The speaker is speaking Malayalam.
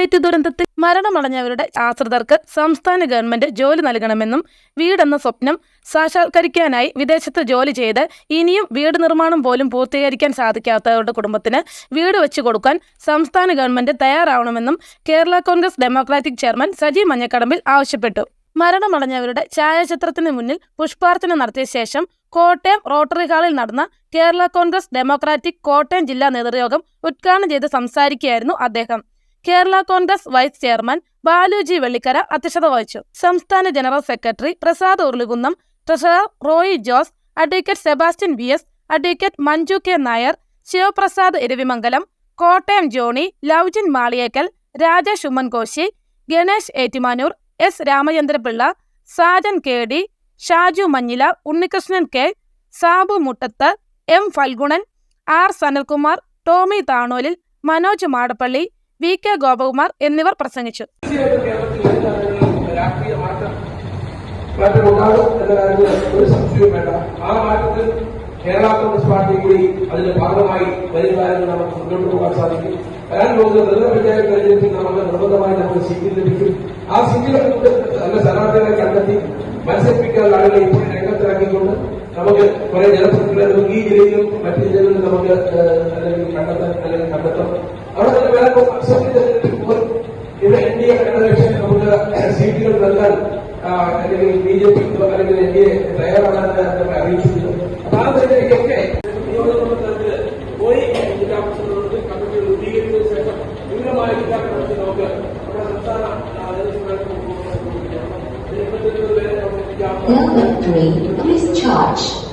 കുവൈറ്റ് ദുരന്തത്തിൽ മരണമടഞ്ഞവരുടെ ആശ്രിതർക്ക് സംസ്ഥാന ഗവൺമെന്റ് ജോലി നൽകണമെന്നും വീടെന്ന സ്വപ്നം സാക്ഷാത്കരിക്കാനായി വിദേശത്ത് ജോലി ചെയ്ത് ഇനിയും വീട് നിർമ്മാണം പോലും പൂർത്തീകരിക്കാൻ സാധിക്കാത്തവരുടെ കുടുംബത്തിന് വീട് വെച്ചു കൊടുക്കാൻ സംസ്ഥാന ഗവൺമെന്റ് തയ്യാറാവണമെന്നും കേരള കോൺഗ്രസ് ഡെമോക്രാറ്റിക് ചെയർമാൻ സജി മഞ്ഞക്കടമ്പിൽ ആവശ്യപ്പെട്ടു. മരണമടഞ്ഞവരുടെ ഛായാചിത്രത്തിന് മുന്നിൽ പുഷ്പാർച്ചന നടത്തിയ ശേഷം കോട്ടയം റോട്ടറി ഹാളിൽ നടന്ന കേരള കോൺഗ്രസ് ഡെമോക്രാറ്റിക് കോട്ടയം ജില്ലാ നേതൃയോഗം ഉദ്ഘാടനം ചെയ്ത് സംസാരിക്കുകയായിരുന്നു അദ്ദേഹം. കേരള കോൺഗ്രസ് വൈസ് ചെയർമാൻ ബാലുജി വെള്ളിക്കര അധ്യക്ഷത വഹിച്ചു. സംസ്ഥാന general secretary Prasad Urulikunnam treasurer Roy Jose advocate Sebastian V S advocate Manju K Nair Sivaprasad Iravimangalam Kottayam Johnny Loujin Maliyekkal Rajesh Ummenkoshy Ganesh Ettumanoor S Ramachandrapillai Sajan K D Shaju Manjila Unnikrishnan K Sabu Muttath M Phalgunan R Sanalkumar Tommy Thanolil Manoj Madappally V K Gopakumar എന്നിവർ പ്രസംഗിച്ചു കേരള കോൺഗ്രസ് പാർട്ടി കൂടി അതിന്റെ ഭാഗമായി വരുന്നതായിരുന്നു നമുക്ക് മുന്നോട്ട് പോകാൻ സാധിക്കും വരാൻ പോകുന്ന നെല്ല പഞ്ചായത്ത് തെരഞ്ഞെടുപ്പിൽ നമുക്ക് നിർബന്ധമായി നമുക്ക് സീറ്റ് ലഭിക്കും ആ സീറ്റുകൾ നല്ല സ്ഥാനാർത്ഥികളെ കണ്ടെത്തി മത്സരിപ്പിക്കാനുള്ള ആളുകളെ ഇപ്പോൾ രംഗത്തിറക്കിക്കൊണ്ട് നമുക്ക് കുറെ ജനപ്രതിനിധികളെ ഈ ജില്ലയിലും മറ്റു ജില്ലകളിലും നമുക്ക് ഇവിടെ എൻ ഡി എ ഫെഡറേഷൻ നമുക്ക് സീറ്റുകൾ നൽകാൻ അല്ലെങ്കിൽ ബി ജെ പി അല്ലെങ്കിൽ എൻ ഡി എ തയ്യാറാണെന്ന് നമ്മൾ അറിയിച്ചിരുന്നു അപ്പൊ ആ നിലയിലേക്കൊക്കെ പോയി കമ്മിറ്റി രൂപീകരിച്ചതിന് ശേഷം വിപുലമായ വിദ്യാഭ്യാസത്തിൽ നമുക്ക് നമ്മുടെ സംസ്ഥാന Please charge.